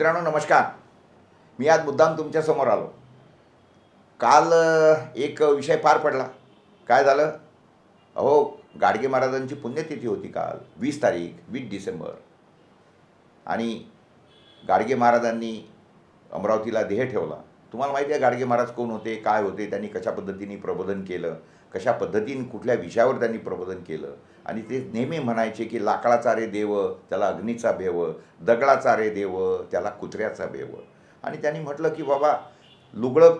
मित्रांनो नमस्कार. मी आज मुद्दाम तुमच्यासमोर आलो. काल एक विषय पार पडला. काय झालं? अहो गाडगे महाराजांची पुण्यतिथी होती काल वीस तारीख वीस डिसेंबर. आणि गाडगे महाराजांनी अमरावतीला देह ठेवला. तुम्हाला माहिती आहे गाडगे महाराज कोण होते काय होते त्यांनी कशा पद्धतीने प्रबोधन केलं कशा पद्धतीने कुठल्या विषयावर त्यांनी प्रबोधन केलं? आणि ते नेहमी म्हणायचे की लाकडाचा रे देव त्याला अग्नीचा भेव दगडाचा रे देव त्याला कुत्र्याचा भेव. आणि त्यांनी म्हटलं की बाबा लुगडं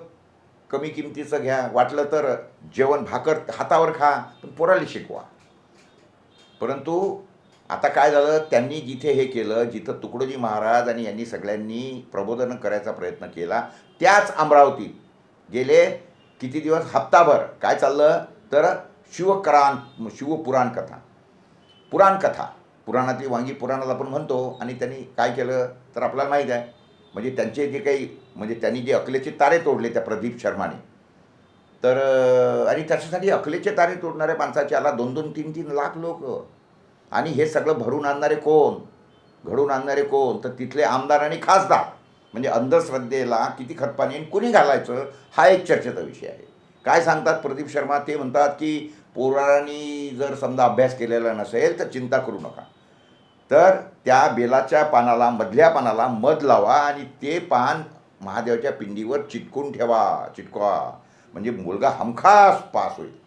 कमी किमतीचं घ्या वाटलं तर जेवण भाकर हातावर खा पण पोराला शिकवा. परंतु आता काय झालं? त्यांनी जिथे हे केलं जिथं तुकडोजी महाराज आणि यांनी सगळ्यांनी प्रबोधन करायचा प्रयत्न केला त्याच अमरावतीत गेले किती दिवस? हप्ताभर. काय चाललं? तर शिवकरान शिवपुराण कथा. पुराण कथा. पुराणातली वांगी पुराणात आपण म्हणतो आणि त्यांनी काय केलं? तर आपल्याला माहीत आहे. म्हणजे त्यांचे जे काही म्हणजे त्यांनी जे अकलेचे तारे तोडले त्या प्रदीप शर्माने. तर आणि त्याच्यासाठी अकलेचे तारे तोडणाऱ्या माणसाचे आला दोन दोन तीन तीन लाख लोक. आणि हे सगळं भरून आणणारे कोण? घडून आणणारे कोण? तर तिथले आमदार आणि खासदार. म्हणजे अंधश्रद्धेला किती खतपाणी आणि कुणी घालायचं हा एक चर्चेचा विषय आहे. काय सांगतात प्रदीप शर्मा? ते म्हणतात की पोरांनी जर समजा अभ्यास केलेला नसेल तर चिंता करू नका. तर त्या बेलाच्या पानाला मधल्या पानाला मध लावा आणि ते पान महादेवाच्या पिंडीवर चिटकून ठेवा चिटकवा. म्हणजे मुलगा हमखास पास होईल.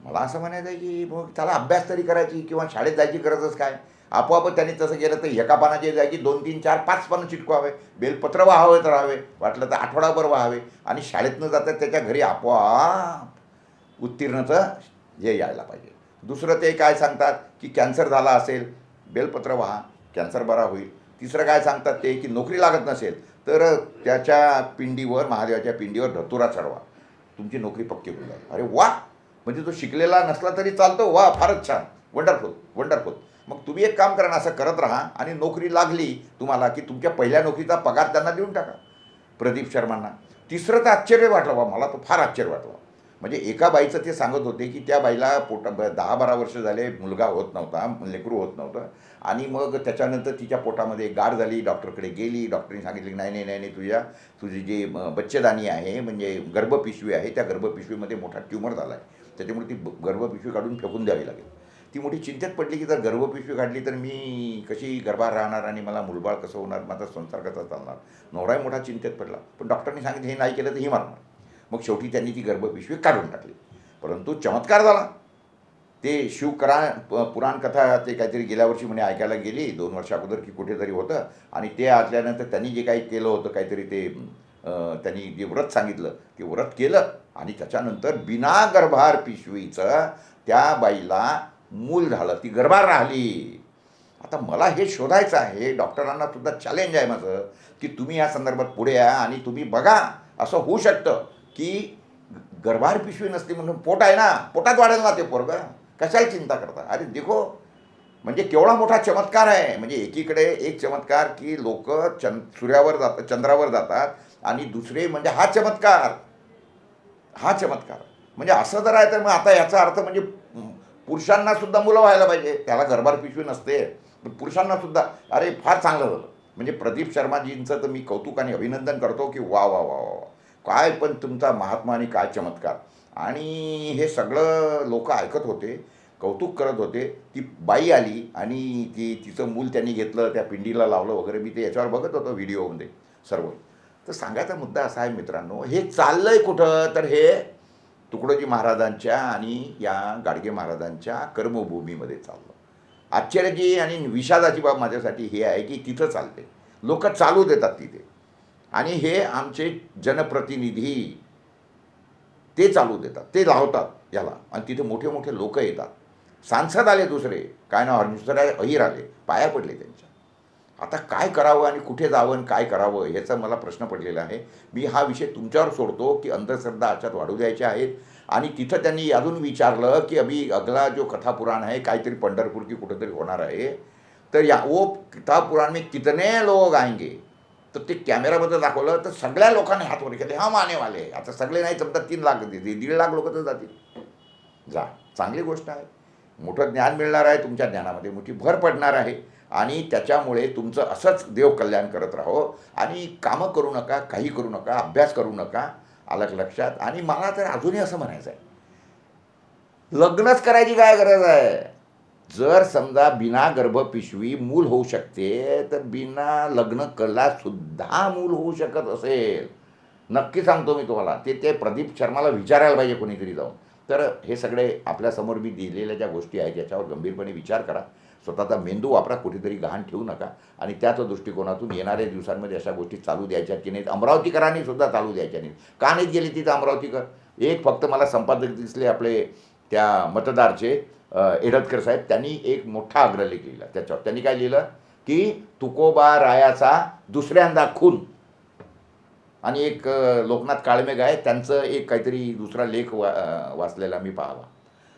मला असं म्हणायचं आहे की मग त्याला अभ्यास तरी करायची किंवा शाळेत जायची गरजच काय? आपोआप त्यांनी तसं केलं तर एका पानाची जागी दोन तीन चार पाच पानं चिटकवावे बेलपत्र व्हावे तर राहावे. वाटलं तर आठवडाभर व्हावे. आणि शाळेत न जाता त्याच्या घरी आपोआप उत्तीर्णचं हे यायला पाहिजे. दुसरं ते काय सांगतात की कॅन्सर झाला असेल बेलपत्र व्हा कॅन्सर बरा होईल. तिसरं काय सांगतात ते की नोकरी लागत नसेल तर त्याच्या पिंडीवर महादेवाच्या पिंडीवर धतुरा चढवा. तुमची नोकरी पक्की होईल अरे वा! म्हणजे तो शिकलेला नसला तरी चालतो. वा फारच छान. वंडरफुल वंडरफुल मग तुम्ही एक काम करा ना असं करत राहा आणि नोकरी लागली तुम्हाला की तुमच्या पहिल्या नोकरीचा पगार त्यांना देऊन टाका. प्रदीप शर्मांना. तिसरं तर आश्चर्य वाटलं बा मला तो फार आश्चर्य वाटलं म्हणजे एका बाईचं ते सांगत होते की त्या बाईला पोटा ब- दहा बारा वर्ष झाले मुलगा होत नव्हता लेकरू होत नव्हतं. आणि मग त्याच्यानंतर तिच्या पोटामध्ये गाठ झाली. डॉक्टरकडे गेली. डॉक्टरने सांगितले की नाही नाही नाही नाही तुझ्या तुझी जी म, बच्चेदानी आहे म्हणजे गर्भपिशवी आहे त्या गर्भपिशवीमध्ये मोठा ट्युमर झाला आहे त्याच्यामुळे ती गर्भपिशवी काढून फेकून द्यावी लागेल. ती मोठी चिंतेत पडली की जर गर्भपिशवी काढली तर मी कशी गर्भात राहणार आणि मला मुलबाळ कसं होणार माझा संसार कसा चालणार? नवराही मोठा चिंतेत पडला. पण डॉक्टरने सांगितलं हे नाही केलं तर ही मारणार. मग शेवटी त्यांनी ती गर्भपिशवी काढून टाकली. परंतु चमत्कार झाला. ते शिवकरा प- पुराण कथा ते काहीतरी गेल्या वर्षी म्हणे ऐकायला गेली दोन वर्ष अगोदर की कुठेतरी होतं. आणि ते आल्यानंतर त्यांनी जे काही केलं होतं काहीतरी ते त्यांनी जे व्रत सांगितलं ते व्रत केलं. आणि त्याच्यानंतर बिना गर्भार पिशवीचं त्या बाईला मूल झालं. ती गर्भार राहिली. आता मला हे शोधायचं आहे. डॉक्टरांना सुद्धा चॅलेंज आहे माझं की तुम्ही या संदर्भात पुढे या आणि तुम्ही बघा. असं होऊ शकतं की गर्भार पिशवी नसते म्हणून पोट आहे ना? पोटात वाढेल ना ते पोरगं? कशाला चिंता करता? अरे देखो म्हणजे केवढा मोठा चमत्कार आहे. म्हणजे एकीकडे एक चमत्कार की लोक चंद सूर्यावर जातात चंद्रावर जातात आणि दुसरे म्हणजे हा चमत्कार. हा चमत्कार. म्हणजे असं जर आहे तर मग आता याचा अर्थ म्हणजे पुरुषांना सुद्धा मुलं व्हायला पाहिजे. त्याला गर्भार पिशवी नसते. पण पुरुषांना सुद्धा अरे फार चांगलं झालं. म्हणजे प्रदीप शर्माजींचं तर मी कौतुक आणि अभिनंदन करतो की वा वा वा वा वा. काय पण तुमचा महात्मा आणि काय चमत्कार. आणि हे सगळं लोक ऐकत होते कौतुक करत होते. ती बाई आली आणि ती तिचं मूल त्यांनी घेतलं त्या पिंडीला लावलं वगैरे. मी ते याच्यावर बघत होतो व्हिडिओमध्ये सर्व. तर सांगायचा मुद्दा असा आहे मित्रांनो हे चाललंय कुठं? तर हे तुकडोजी महाराजांच्या आणि या गाडगे महाराजांच्या कर्मभूमीमध्ये चाललं. आश्चर्याची आणि विषादाची बाब माझ्यासाठी हे आहे की तिथं चालते. लोक चालू देतात तिथे. आणि हे आमचे जनप्रतिनिधी ते चालू देतात ते लावतात याला. आणि तिथे मोठे मोठे लोक येतात. सांसद आले दुसरे काय ना दुसरे अहिर आले पाया पडले त्यांच्या. आता काय करावं आणि कुठे जावं आणि काय करावं ह्याचा मला प्रश्न पडलेला आहे. मी हा विषय तुमच्यावर सोडतो की अंधश्रद्धा अशात वाढू द्यायच्या आहेत आणि तिथं त्यांनी अजून विचारलं की अभि अगला जो कथापुराण आहे काहीतरी पंढरपूर की कुठंतरी होणार आहे. तर या वो कथापुराण मी कितने लोक आएंगे? तर ते कॅमेरामध्ये दाखवलं तर सगळ्या लोकांनी हात वर केले हा मानेवाले आता सगळे नाही समजा तीन लाख देतील दीड लाख लोक तर जातील. जा चांगली गोष्ट आहे. मोठं ज्ञान मिळणार आहे तुमच्या ज्ञानामध्ये मोठी भर पडणार आहे. आणि त्याच्यामुळे तुमचं असंच देव कल्याण करत राहो. आणि कामं करू नका काही करू नका अभ्यास करू नका आलं लक्षात. आणि मला तर अजूनही असं म्हणायचं आहे लग्नच करायची काय गरज आहे? जर समजा बिना गर्भ पिशवी मूल होऊ शकते तर बिना लग्न कला सुद्धा मूल होऊ शकत असेल. नक्की सांगतो मी तुम्हाला. ते ते प्रदीप शर्माला विचारायला पाहिजे कोणीतरी जाऊन. तर हे सगळे आपल्यासमोर मी दिलेल्या ज्या गोष्टी आहेत याच्यावर गंभीरपणे विचार करा. स्वतःचा मेंदू वापरा कुठेतरी गहाण ठेवू नका आणि त्याच दृष्टिकोनातून येणाऱ्या दिवसांमध्ये अशा गोष्टी चालू द्यायच्या की नाहीत. अमरावतीकरांनी सुद्धा चालू द्यायच्या नाहीत. का नाहीत गेले तिथं अमरावतीकर? एक फक्त मला संपादक दिसले आपले त्या मतदारचे एडतकर साहेब त्यांनी एक मोठा अग्रलेख लिहिला त्याच्यावर. त्यांनी काय लिहिलं की तुकोबा रायाचा दुसऱ्यांदा खून आणि एक लोकनाथ काळमेघ आहे त्यांचं एक काहीतरी दुसरा लेख वा वाचलेला मी पाहावा.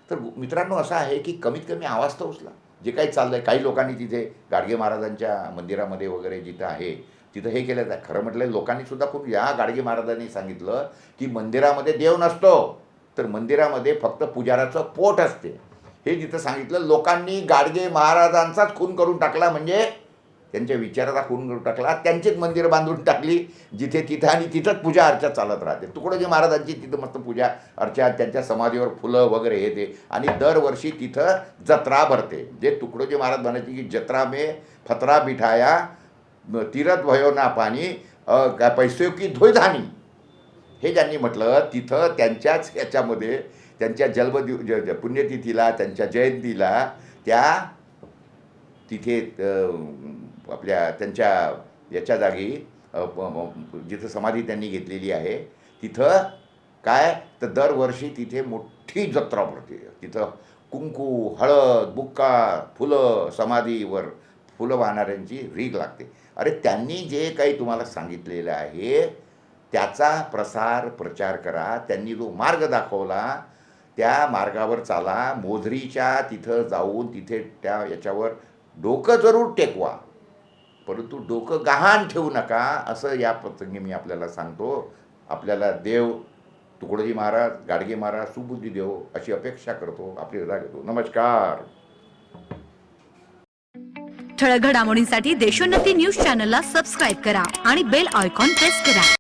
तर मित्रांनो असं आहे की कमीत कमी आवाज तर उचला. जे काही चाललं आहे काही लोकांनी तिथे गाडगे महाराजांच्या मंदिरामध्ये वगैरे जिथं आहे तिथं हे केलं आहे खरं म्हटलं लोकांनी सुद्धा खूप या गाडगे महाराजांनी सांगितलं की मंदिरामध्ये देव नसतो. तर मंदिरामध्ये फक्त पुजाराचं पोट असते. हे जिथं सांगितलं लोकांनी गाडगे महाराजांचाच खून करून टाकला म्हणजे त्यांच्या विचाराचा खून करून टाकला. त्यांचीच मंदिरं बांधून टाकली जिथे तिथं आणि तिथंच पूजा अर्चा चालत राहते. तुकडोजी महाराजांची तिथं मस्त पूजा अर्चा त्यांच्या समाधीवर फुलं वगैरे हे ते. आणि दरवर्षी तिथं जत्रा भरते. जे तुकडोजी महाराज म्हणायचे की जत्रा मे फतरा बिठाया तिरत तीरथ भयो ना पाणी काय पैसे की धोयधानी हे ज्यांनी म्हटलं तिथं त्यांच्याच याच्यामध्ये त्यांच्या जन्मदिव ज- पुण्यतिथीला त्यांच्या जयंतीला त्या तिथे आपल्या त्यांच्या याच्या जागी जिथं समाधी त्यांनी घेतलेली आहे तिथं काय? तर दरवर्षी तिथे मोठी जत्रा भरते. तिथं कुंकू हळद बुक्का फुलं समाधीवर फुलं वाहणाऱ्यांची रीग लागते. अरे त्यांनी जे काही तुम्हाला सांगितलेलं आहे त्याचा प्रसार प्रचार करा. त्यांनी जो मार्ग दाखवला त्या मार्गावर चाला. मोजरीच्या तिथं जाऊन तिथे त्या याच्यावर डोकं जरूर टेकवा. परंतु डोकं गहाण ठेवू नका असं या प्रसंगी मी आपल्याला सांगतो. आपल्याला देव तुकडोजी महाराज गाडगे महाराज सुबुद्धी देव अशी अपेक्षा करतो आपली रजा घेतो. नमस्कार. ठळक घडामोडींसाठी देशोन्नती न्यूज चॅनलला सबस्क्राईब करा आणि बेल आयकॉन प्रेस करा.